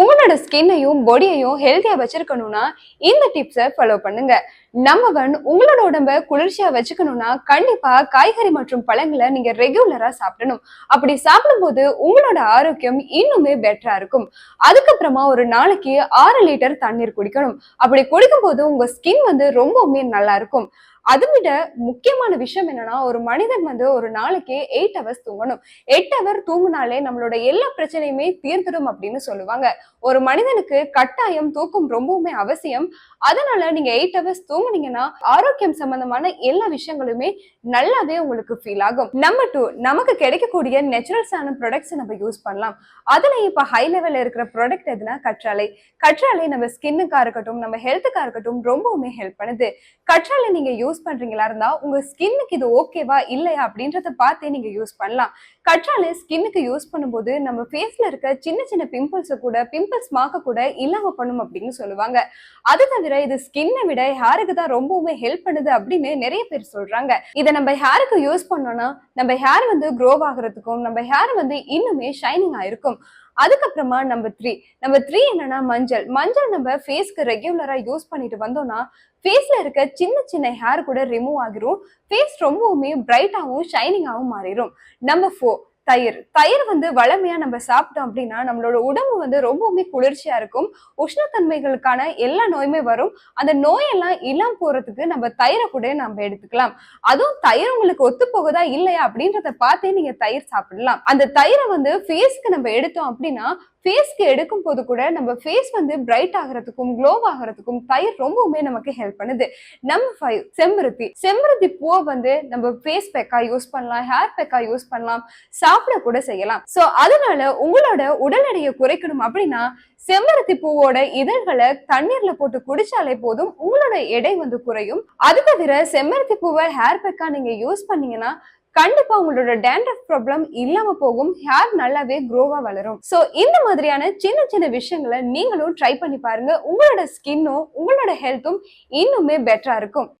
உங்களோட ஸ்கின்னையும் பாடியையும் ஹெல்த்தியா வச்சிருக்கணும்னா இந்த டிப்ஸை ஃபாலோ பண்ணுங்க. நம்மவன் ஒன் உங்களோட உடம்ப குளிர்ச்சியா வச்சுக்கணும்னா கண்டிப்பா காய்கறி மற்றும் பழங்களை நீங்க ரெகுலரா சாப்பிடணும். அப்படி சாப்பிடும்போது உங்களோட ஆரோக்கியம் இன்னுமே பெட்டரா இருக்கும். அதுக்கப்புறமா ஒரு நாளைக்கு ஆறு லிட்டர் தண்ணீர் குடிக்கணும். அப்படி குடிக்கும் போது உங்க ஸ்கின் வந்து ரொம்பவுமே நல்லா இருக்கும். அதை விட முக்கியமான விஷயம் என்னன்னா ஒரு மனிதன் வந்து ஒரு நாளைக்கு எயிட் ஹவர்ஸ் தூங்கணும். எயிட் ஹவர் தூங்கினாலே நம்மளோட எல்லா பிரச்சனையுமே தீர்ந்துடும் அப்படின்னு சொல்லுவாங்க. ஒரு மனிதனுக்கு கட்டாயம் தூக்கம் ரொம்பவுமே அவசியம். அதனால நீங்க எயிட் ஹவர்ஸ் தூங்குனீங்கன்னா ஆரோக்கியம் சம்பந்தமான எல்லா விஷயங்களுமே நல்லாவே உங்களுக்கு ஃபீல் ஆகும். நம்பர் டூ நமக்கு கிடைக்கக்கூடிய நேச்சுரல்ஸான ப்ராடக்ட்ஸ் நம்ம யூஸ் பண்ணலாம். அதுல இப்ப ஹை லெவல்ல இருக்கிற ப்ராடக்ட் எதுனா கற்றாழை. கற்றாழை நம்ம ஸ்கின்னுக்கா இருக்கட்டும் நம்ம ஹெல்த்துக்கா இருக்கட்டும் ரொம்பவுமே ஹெல்ப் பண்ணுது. கற்றாழை நீங்க யூஸ் பண்றீங்களா இருந்தா உங்க ஸ்கின்னுக்கு இது ஓகேவா இல்லையா அப்படின்றத பார்த்தே நீங்க யூஸ் பண்ணலாம். கற்றாழை ஸ்கின்னுக்கு யூஸ் பண்ணும்போது நம்ம ஃபேஸ்ல இருக்க சின்ன சின்ன பிம்பிள்ஸை கூட பிம்பிள்ஸ் மாக்க கூட இல்லாம பண்ணும் அப்படின்னு சொல்லுவாங்க. அது தவிர இது ஸ்கின்னை விட ஹேருக்கு தான் ரொம்பவுமே ஹெல்ப் பண்ணுது அப்படின்னு நிறைய பேர் சொல்றாங்க. இதை நம்ம ஹேருக்கு யூஸ் பண்ணோம்னா நம்ம ஹேர் வந்து க்ரோவ் ஆகுறதுக்கும் நம்ம ஹேர் வந்து இன்னுமே ஷைனிங் ஆயிருக்கும் அதுக்கப்புறமா நம்பர் த்ரீ நம்பர் த்ரீ என்னன்னா மஞ்சள். மஞ்சள் நம்ம ஃபேஸ்க்கு ரெகுலரா யூஸ் பண்ணிட்டு வந்தோம்னா ஃபேஸ்ல இருக்க சின்ன சின்ன ஹேர் கூட ரிமூவ் ஆகிரும். ஃபேஸ் ரொம்பவுமே பிரைட்டாகவும் ஷைனிங்காகவும் மாறிடும் நம்பர் ஃபோர் தயிர். தயிர் வந்து வளமையா நம்ம சாப்பிட்டோம் அப்படின்னா நம்மளோட உடம்பு வந்து ரொம்பவுமே குளிர்ச்சியா இருக்கும். உஷ்ணத்தன்மைகளுக்கான எல்லா நோயுமே வரும். அந்த நோயெல்லாம் இல்லாம போறதுக்கு நம்ம தயிரை கூட நம்ம எடுத்துக்கலாம். அதுவும் தயிர் உங்களுக்கு ஒத்து போகுதா இல்லையா அப்படின்றத பார்த்தே நீங்க தயிர் சாப்பிடலாம். அந்த தயிரை வந்து ஃபேஸ்க்கு நம்ம எடுத்தோம் அப்படின்னா ஃபேஸ்க்கு எடுக்கும் போது கூட நம்ம ஃபேஸ் வந்து பிரைட் ஆகிறதுக்கும் க்ளோ ஆகிறதுக்கும் தயிர் ரொம்பவுமே நமக்கு ஹெல்ப் பண்ணுது. நம்பர் ஃபைவ் செம்பருத்தி. செம்பருத்தி பூவை வந்து நம்ம ஃபேஸ் பேக்கா யூஸ் பண்ணலாம் ஹேர் பேக்கா யூஸ் பண்ணலாம். சாப்பிட கூட செய்யலாம். சோ அதனால உங்களோட உடல் எடையை குறைக்கணும் அப்படின்னா செம்பருத்தி பூவோட இதழ்களை தண்ணீர்ல போட்டு குடிச்சாலே போதும் உங்களோட எடை வந்து குறையும். அது தவிர செம்பருத்தி பூவை ஹேர் பேக்கா நீங்க யூஸ் பண்ணீங்கன்னா கண்டிப்பா உங்களோட டேண்ட்ரஃப் ப்ராப்ளம் இல்லாம போகும் ஹேர் நல்லாவே க்ரோவா வளரும். சோ இந்த மாதிரியான சின்ன சின்ன விஷயங்களை நீங்களும் ட்ரை பண்ணி பாருங்க. உங்களோட ஸ்கின்னும் உங்களோட ஹெல்த்தும் இன்னுமே பெட்டரா இருக்கும்.